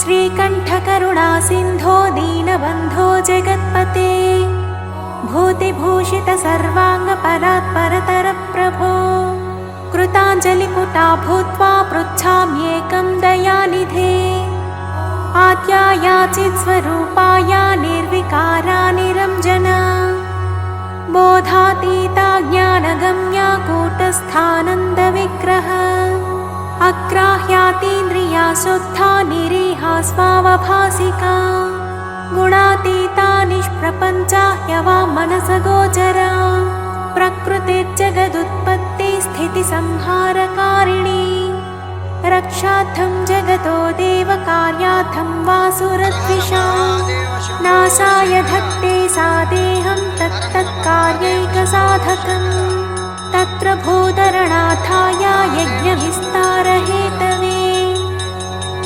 श्रीकण्ठकरुणा सिन्धो दीनबन्धो जगत्पते। भूतिभूषित सर्वाङ्गपरात्परतरप्रभो कृताञ्जलिपुटा भूत्वा पृच्छाम्येकं दयानिधे। आद्यायाचित् स्वरूपाया निर्विकारा निरञ्जना। बोधातीता ज्ञानगम्या कूटस्थानन्दविग्रह अग्राह्यातीन्द्रिया शुद्धा निरीहा स्वावभासिका। गुणातीता निष्प्रपञ्चा ह्यवा मनसगोचरा प्रकृतिर्जगदुत्पत्ति स्थितिसंहारकारिणी। रक्षार्थं जगतो देवकार्यार्थं वासुरद्विषा। नाशाय धत्ते सा देहं तत्तत्कार्यैकसाधकम् तत्र भूतरणाथाय यज्ञविस्तारहेतवे।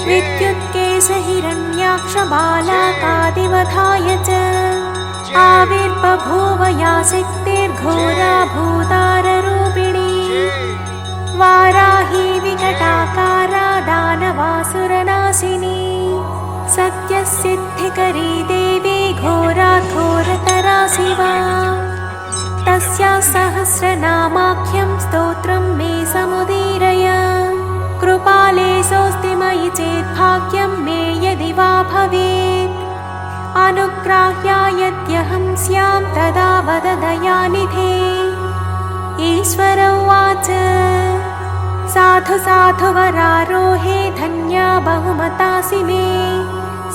विद्युत्केशहिरण्याक्षबालाकादिवधाय च। आविर्बभूव या शक्तिर्घोरा भूताररूपिणी वाराही विकटाकारा दानवासुरनाशिनी। सत्यसिद्धिकरी देवी घोराघोरतरा शिवा तस्या सहस्रनामाख्यं स्तोत्रं मे समुदीरय। कृपाले सोऽस्ति मयि चेद्भाग्यं मे यदि वा भवेत्। अनुग्राह्या यद्यहं स्यां तदा वद दयानिधे ईश्वर उवाच साधु साधु वरारोहे धन्या बहुमतासि मे।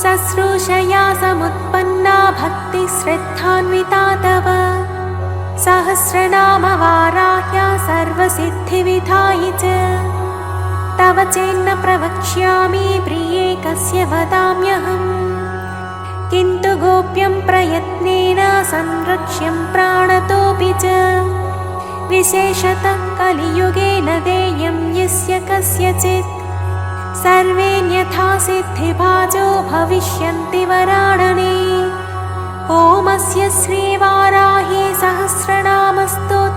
शुश्रूषया समुत्पन्ना भक्तिश्रद्धान्विता तव सहस्रनामवाराह्या सर्वसिद्धिविधायि च। तव चेन्न प्रवक्ष्यामि प्रिये कस्य वदाम्यहम्। किन्तु गोप्यं प्रयत्नेन संरक्ष्यं प्राणतोऽपि च। विशेषतः कलियुगे न देयं यस्य कस्यचित्। सर्वेऽन्यथा सिद्धिभाजो भविष्यन्ति वराणने। ॐ श्रीवाराही सहस्रनामस्तोत्रस्य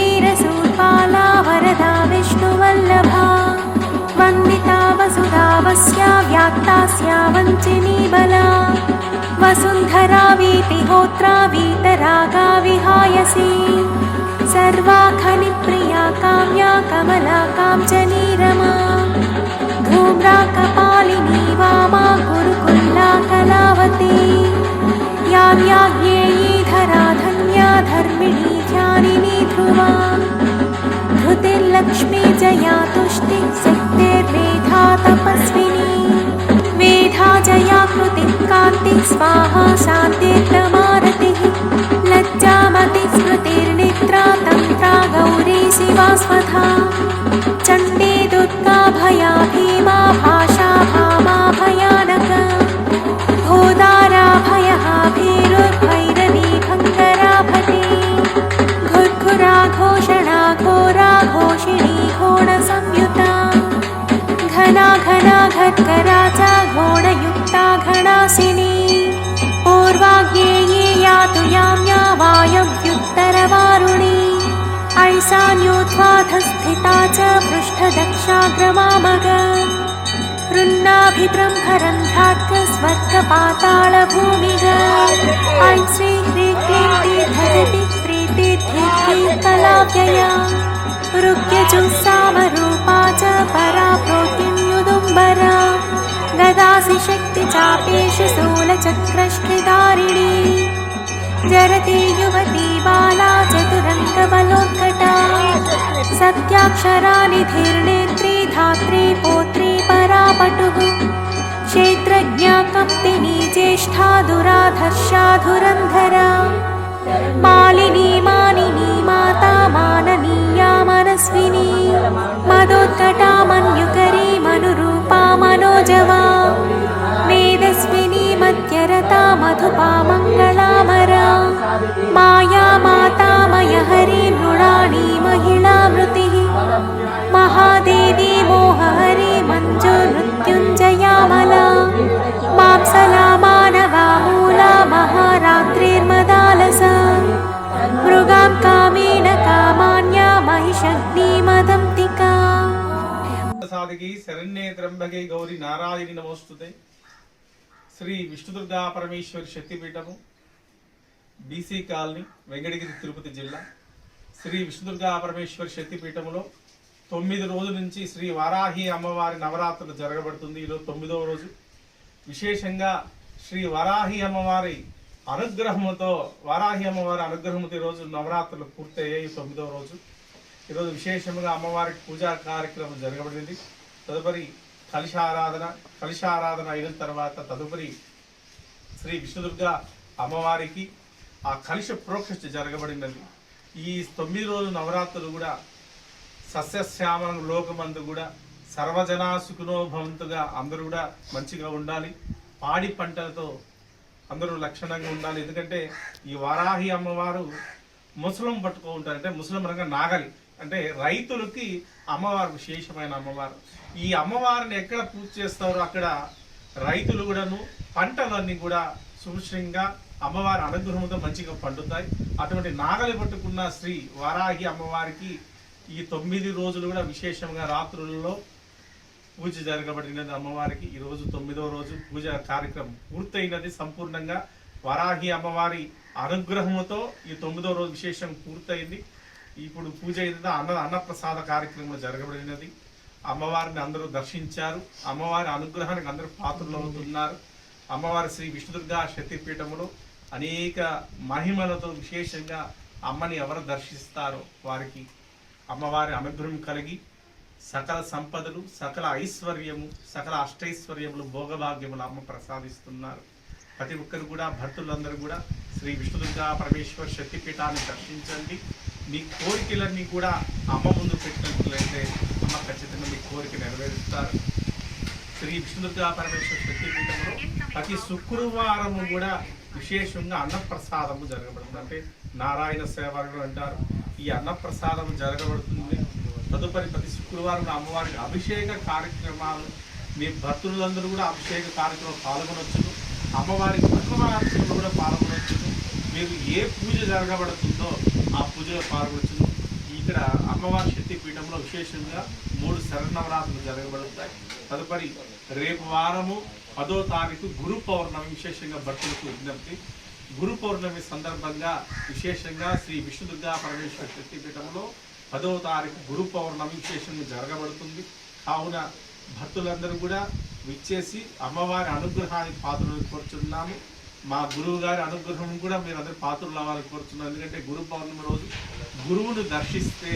विष्णुवल्लभा वन्दिता वसुधा वस्या व्यात्तास्या वञ्चिनी बला वसुन्धरा वीतिहोत्रा वीतरागा विहायसी सर्वाखनिप्रिया काम्या कमला काञ्चनी रमा धूम्रा कपालिनी वामा गुरुकुल्ला कलावती याज्ञेयी धरा धन्या धर्मिणी ध्यानिनी ध्रुवा धृतिर्लक्ष्मी जया तुष्टिः शक्तिर्मेधा तपस्विनी मेधा जया कृतिः कान्तिः स्वाहा शान्तिर्दमारतिः लज्जामति स्मृतिर्निद्रा तन्त्रा गौरी शिवा स्वधा रक्षाग्रमामग रुन्नाभिब्रह्मरन्ध्रार्कस्वर्गपातालभूमिग ऐं श्री श्रीक्लीं ृन्नाभिब्रह्म रन्धास्वर्गपातालभूमिग्री रुग्यजुस्सामरूपा च परा प्रोतिं युदुम्बरा ददासि शक्तिचापेषु चापेशोलचक्रष्टिदारिणी जरति युवती बाला च चतुरङ्गबलोत्कटा सत्याक्षरा निधिर्नेत्री धात्री पौत्री परापटुः क्षेत्रज्ञा कप्तिनी ज्येष्ठा दुराधर्षा धुरन्धरा मालिनी मानिनी माता माननीया मनस्विनी मदोत्कटा मन्युकरी महादेवी मोहरे मञ्जुनृत्युञ्जयामला मांसला मानवा मूला महारात्रिर्मदालसा मृगां कामेन कामान्या महिषग्निमदन्तिका సాధకి శరణ్యే త్రంభగే గౌరి నారాయణి నమోస్తుతే శ్రీ విష్ణుదుర్గా పరమేశ్వరి శక్తిపీఠము బీసీ కాలనీ వెంకటగిరి తిరుపతి జిల్లా శ్రీ విష్ణుదుర్గా పరమేశ్వరి శక్తిపీఠంలో తొమ్మిది రోజుల నుంచి శ్రీ వరాహి అమ్మవారి నవరాత్రులు జరగబడుతుంది ఈరోజు తొమ్మిదవ రోజు. విశేషంగా శ్రీ వరాహి అమ్మవారి అనుగ్రహముతో వరాహి అమ్మవారి అనుగ్రహముతో ఈరోజు నవరాత్రులు పూర్తయ్యాయి తొమ్మిదవ రోజు. ఈరోజు విశేషంగా అమ్మవారికి పూజా కార్యక్రమం జరగబడింది. తదుపరి కలిశారాధన కలిశారాధన అయిన తర్వాత తదుపరి శ్రీ విష్ణుదుర్గ అమ్మవారికి ఆ కలిశ ప్రోక్ష జరగబడినది. ఈ తొమ్మిది రోజులు నవరాత్రులు కూడా సస్యశ్యామలం లోకమందు కూడా సర్వజనా భవంతుగా అందరూ కూడా మంచిగా ఉండాలి. పాడి పంటలతో అందరూ లక్షణంగా ఉండాలి. ఎందుకంటే ఈ వారాహి అమ్మవారు ముసలం పట్టుకో ఉంటారు అంటే ముసలం అనగా నాగలి. అంటే రైతులకి అమ్మవారు విశేషమైన అమ్మవారు. ఈ అమ్మవారిని ఎక్కడ పూజ చేస్తారో అక్కడ రైతులు కూడాను పంటలన్నీ కూడా సుభిక్షంగా అమ్మవారి అనుగ్రహంతో మంచిగా పండుతాయి. అటువంటి నాగలి పట్టుకున్న శ్రీ వారాహి అమ్మవారికి ఈ తొమ్మిది రోజులు కూడా విశేషంగా రాత్రులలో పూజ జరగబడినది అమ్మవారికి. ఈ రోజు తొమ్మిదవ రోజు పూజ కార్యక్రమం పూర్తయినది సంపూర్ణంగా. వరాహి అమ్మవారి అనుగ్రహముతో ఈ తొమ్మిదవ రోజు విశేషం పూర్తయింది. ఇప్పుడు పూజ అయిన అన్న అన్నప్రసాద కార్యక్రమం జరగబడినది. అమ్మవారిని అందరూ దర్శించారు. అమ్మవారి అనుగ్రహానికి అందరూ పాత్రలు అవుతున్నారు. అమ్మవారి శ్రీ విష్ణుదుర్గా శక్తిపీఠములో అనేక మహిమలతో విశేషంగా అమ్మని ఎవరు దర్శిస్తారో వారికి అమ్మవారి అనుగ్రహం కలిగి సకల సంపదలు సకల ఐశ్వర్యము సకల అష్టైశ్వర్యములు భోగభాగ్యములు అమ్మ ప్రసాదిస్తున్నారు. ప్రతి ఒక్కరు కూడా భక్తులందరూ కూడా శ్రీ విష్ణుదుర్గా పరమేశ్వర శక్తిపీఠాన్ని దర్శించండి. మీ కోరికలన్నీ కూడా అమ్మ ముందు పెట్టినట్లయితే అమ్మ ఖచ్చితంగా మీ కోరిక నెరవేరుస్తారు. శ్రీ విష్ణుదుర్గా పరమేశ్వర శక్తిపీఠంలో ప్రతి శుక్రవారము కూడా విశేషంగా అన్నప్రసాదము జరగబడుతుంది. అంటే నారాయణ సేవలు అంటారు. ఈ అన్నప్రసాదం జరగబడుతుంది. తదుపరి ప్రతి శుక్రవారం అమ్మవారికి అభిషేక కార్యక్రమాలు. మీ భక్తులందరూ కూడా అభిషేక కార్యక్రమం పాల్గొనవచ్చు అమ్మవారికి పద్మనాభులు కూడా పాల్గొనవచ్చు మీరు ఏ పూజ జరగబడుతుందో ఆ పూజలో పాల్గొనవచ్చు ఇక్కడ అమ్మవారి శక్తి పీఠంలో విశేషంగా మూడు శరణవరాత్రులు జరగబడుతాయి. తదుపరి రేపు వారము పదో తారీఖు గురు పౌర్ణమి విశేషంగా భక్తులకు విజ్ఞప్తి. గురు పౌర్ణమి సందర్భంగా విశేషంగా శ్రీ విష్ణుదుర్గా పరమేశ్వర శక్తిపీఠంలో పదవ తారీఖు గురు పౌర్ణమి విశేషంగా జరగబడుతుంది. కావున భక్తులందరూ కూడా విచ్చేసి అమ్మవారి అనుగ్రహానికి పాత్రలు కోరుచున్నాము. మా గురువు గారి అనుగ్రహం కూడా మీరు అందరు పాత్రలు అవ్వాలని కోరుచున్నాం. ఎందుకంటే గురు పౌర్ణమి రోజు గురువును దర్శిస్తే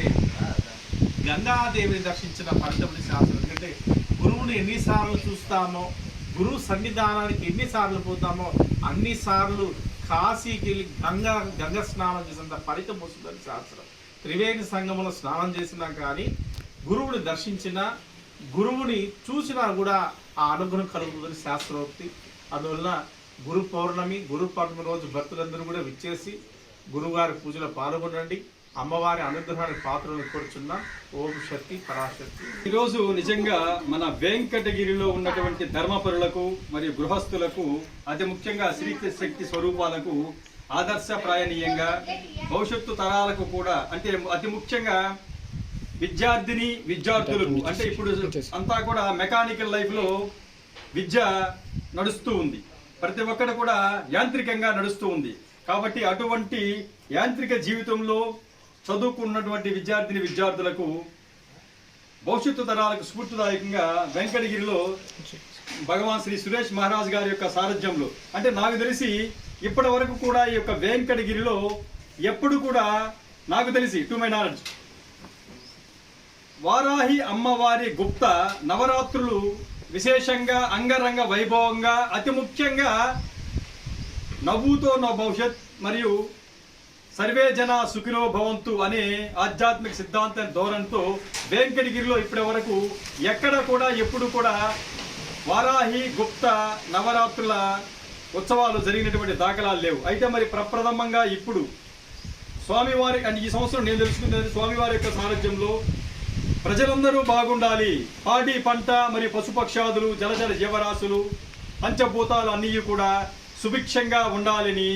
గంగాదేవిని దర్శించిన ఫలితముని శాస్త్రం ఎందుకంటే గురువుని ఎన్నిసార్లు చూస్తామో గురువు సన్నిధానానికి ఎన్నిసార్లు పోతామో అన్నిసార్లు కాశీకి వెళ్ళి గంగా గంగ స్నానం చేసినంత ఫలితం వస్తుందని శాస్త్రం. త్రివేణి సంగమంలో స్నానం చేసినా కానీ గురువుని దర్శించిన గురువుని చూసినా కూడా ఆ అనుగ్రహం కలుగుతుందని శాస్త్రోక్తి. అందువల్ల గురు పౌర్ణమి గురు పౌర్ణమి రోజు భక్తులందరూ కూడా విచ్చేసి గురువుగారి పూజలో పాల్గొనండి. అమ్మవారి అనుగ్రహానికి పాత్రలు కోరుచున్న ఓం శక్తి పరాశక్తి. ఈరోజు నిజంగా మన వెంకటగిరిలో ఉన్నటువంటి ధర్మపరులకు మరియు గృహస్థులకు అతి ముఖ్యంగా శ్రీ శక్తి స్వరూపాలకు ఆదర్శప్రాయణీయంగా భవిష్యత్తు తరాలకు కూడా అంటే అతి ముఖ్యంగా విద్యార్థిని విద్యార్థులకు అంటే ఇప్పుడు అంతా కూడా మెకానికల్ లైఫ్లో విద్య నడుస్తూ ఉంది. ప్రతి ఒక్కటి కూడా యాంత్రికంగా నడుస్తూ ఉంది. కాబట్టి అటువంటి యాంత్రిక జీవితంలో చదువుకున్నటువంటి విద్యార్థిని విద్యార్థులకు భవిష్యత్తు తరాలకు స్ఫూర్తిదాయకంగా వెంకటగిరిలో భగవాన్ శ్రీ సురేష్ మహారాజ్ గారి యొక్క సారథ్యంలో అంటే నాకు తెలిసి ఇప్పటి వరకు కూడా ఈ యొక్క వెంకటగిరిలో ఎప్పుడు కూడా నాకు తెలిసి టు మై నాలెడ్జ్ వారాహి అమ్మవారి గుప్త నవరాత్రులు విశేషంగా అంగరంగ వైభవంగా అతి ముఖ్యంగా నవ్వుతో నా భవిష్యత్ మరియు సర్వే జన సుఖినో భవంతు అనే ఆధ్యాత్మిక సిద్ధాంతం ధోరణితో వెంకటగిరిలో ఇప్పటి వరకు ఎక్కడ కూడా ఎప్పుడు కూడా వారాహి గుప్త నవరాత్రుల ఉత్సవాలు జరిగినటువంటి దాఖలాలు లేవు. అయితే మరి ప్రప్రథమంగా ఇప్పుడు స్వామివారి అంటే ఈ సంవత్సరం నేను తెలుసుకున్నది స్వామివారి యొక్క సారథ్యంలో ప్రజలందరూ బాగుండాలి. పాడి పంట మరియు పశుపక్షాదులు జలచర జీవరాశులు పంచభూతాలు అన్నీ కూడా సుభిక్షంగా ఉండాలని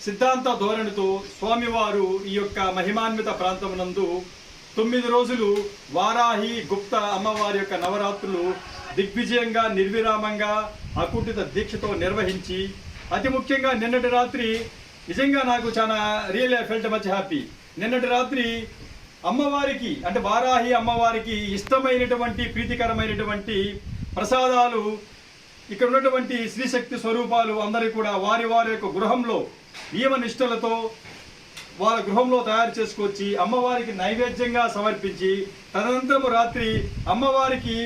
సిద్ధాంత ధోరణితో స్వామివారు ఈ యొక్క మహిమాన్విత ప్రాంతమునందు తొమ్మిది రోజులు వారాహి గుప్త అమ్మవారి యొక్క నవరాత్రులు దిగ్విజయంగా నిర్విరామంగా అకుంఠిత దీక్షతో నిర్వహించి అతి ముఖ్యంగా నిన్నటి రాత్రి నిజంగా నాకు చాలా రియల్ ఫెల్ట్ మచ్ హ్యాపీ నిన్నటి రాత్రి అమ్మవారికి అంటే వారాహి అమ్మవారికి ఇష్టమైనటువంటి ప్రీతికరమైనటువంటి ప్రసాదాలు ఇక్కడ ఉన్నటువంటి శ్రీశక్తి స్వరూపాలు అందరికీ కూడా వారి వారి యొక్క గృహంలో నియమ నిష్ఠలతో వాళ్ళ గృహంలో తయారు చేసుకొచ్చి అమ్మవారికి నైవేద్యంగా సమర్పించి తదనంతరం రాత్రి అమ్మవారికి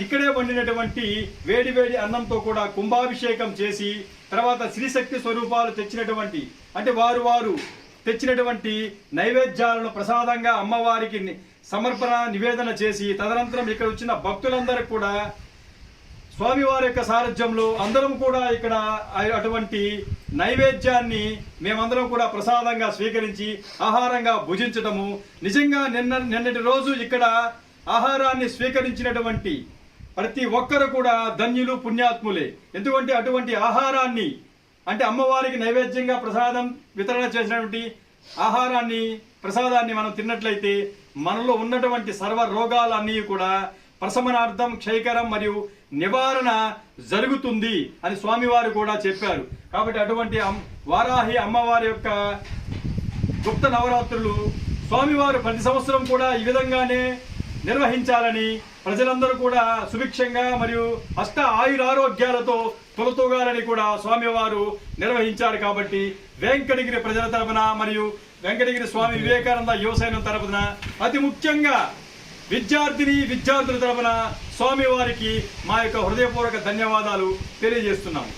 ఇక్కడే వండినటువంటి వేడి వేడి అన్నంతో కూడా కుంభాభిషేకం చేసి తర్వాత శ్రీశక్తి స్వరూపాలు తెచ్చినటువంటి అంటే వారు వారు తెచ్చినటువంటి నైవేద్యాలను ప్రసాదంగా అమ్మవారికి సమర్పణ నివేదన చేసి తదనంతరం ఇక్కడ వచ్చిన భక్తులందరికీ కూడా స్వామివారి యొక్క సారథ్యంలో అందరం కూడా ఇక్కడ అటువంటి నైవేద్యాన్ని మేమందరం కూడా ప్రసాదంగా స్వీకరించి ఆహారంగా భుజించటము. నిజంగా నిన్న నిన్నటి రోజు ఇక్కడ ఆహారాన్ని స్వీకరించినటువంటి ప్రతి ఒక్కరు కూడా ధన్యులు పుణ్యాత్ములే. ఎందుకంటే అటువంటి ఆహారాన్ని అంటే అమ్మవారికి నైవేద్యంగా ప్రసాదం వితరణ చేసినటువంటి ఆహారాన్ని ప్రసాదాన్ని మనం తిన్నట్లయితే మనలో ఉన్నటువంటి సర్వ రోగాలన్నీ కూడా ప్రశమనార్థం క్షయకరం మరియు నివారణ జరుగుతుంది అని స్వామివారు కూడా చెప్పారు. కాబట్టి అటువంటి అమ్- వారాహి అమ్మవారి యొక్క గుప్త నవరాత్రులు స్వామివారు ప్రతి సంవత్సరం కూడా ఈ విధంగానే నిర్వహించాలని ప్రజలందరూ కూడా సుభిక్షంగా మరియు అష్ట ఆయురారోగ్యాలతో తొలతూగాలని కూడా స్వామివారు నిర్వహించారు కాబట్టి వెంకటగిరి ప్రజల తరపున మరియు వెంకటగిరి స్వామి వివేకానంద యువసైనం తరపున అతి ముఖ్యంగా విద్యార్థిని విద్యార్థుల తరపున స్వామివారికి మా యొక్క హృదయపూర్వక ధన్యవాదాలు తెలియజేస్తున్నాము.